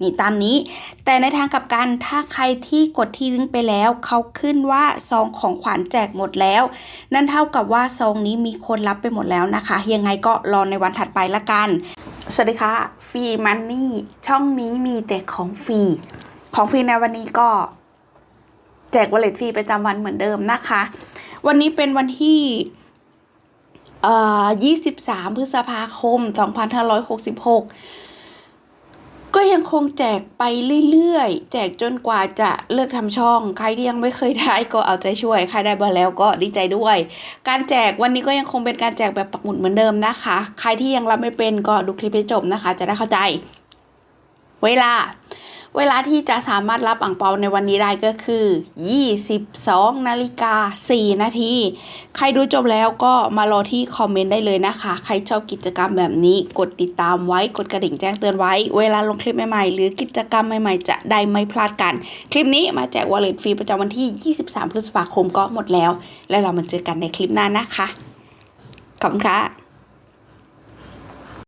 นี่ตามนี้ แต่ในทางกลับกันถ้าใครที่กดที่ลิงก์ไปแล้ว เขาขึ้นว่าซองของขวัญแจกหมดแล้ว นั่นเท่ากับว่าซองนี้มีคนรับไปหมดแล้วนะคะ ยังไงก็รอในวันถัดไปละกัน สวัสดีค่ะฟรีมันนี่ช่องนี้มีแต่ของฟรี ของฟรีในวันนี้ก็ แจกวอลเล็ตฟรีประจำวันเหมือนเดิมนะคะ วันนี้เป็นวันที่เอ่อ23 พฤษภาคม 2566 ก็ยังคงแจกไปเรื่อยๆ แจกจนกว่าจะเลิกทำช่อง ใครที่ยังไม่เคยได้ก็เอาใจช่วย ใครได้มาแล้วก็ดีใจด้วย การแจกวันนี้ก็ยังคงเป็นการแจกแบบปักหมุดเหมือนเดิมนะคะ ใครที่ยังรับไม่เป็นก็ดูคลิปให้จบนะคะ จะได้เข้าใจ เวลา เวลาที่จะสามารถรับอ่างเปาในวันนี้ได้ก็คือ 22นาฬิกา4นาทีใครดูจบแล้วก็มารอที่คอมเมนต์ได้เลยนะคะ ใครชอบกิจกรรมแบบนี้ กดติดตามไว้กดกระดิ่งแจ้งเตือนไว้ เวลาลงคลิปใหม่ๆ หรือกิจกรรมใหม่ๆ จะได้ไม่พลาดกัน คลิปนี้มาแจกวอลเล็ตฟรีประจำวันที่ 23 พฤษภาคมก็หมดแล้ว แล้วเรามาเจอกันในคลิปหน้านะคะขอบคุณค่ะ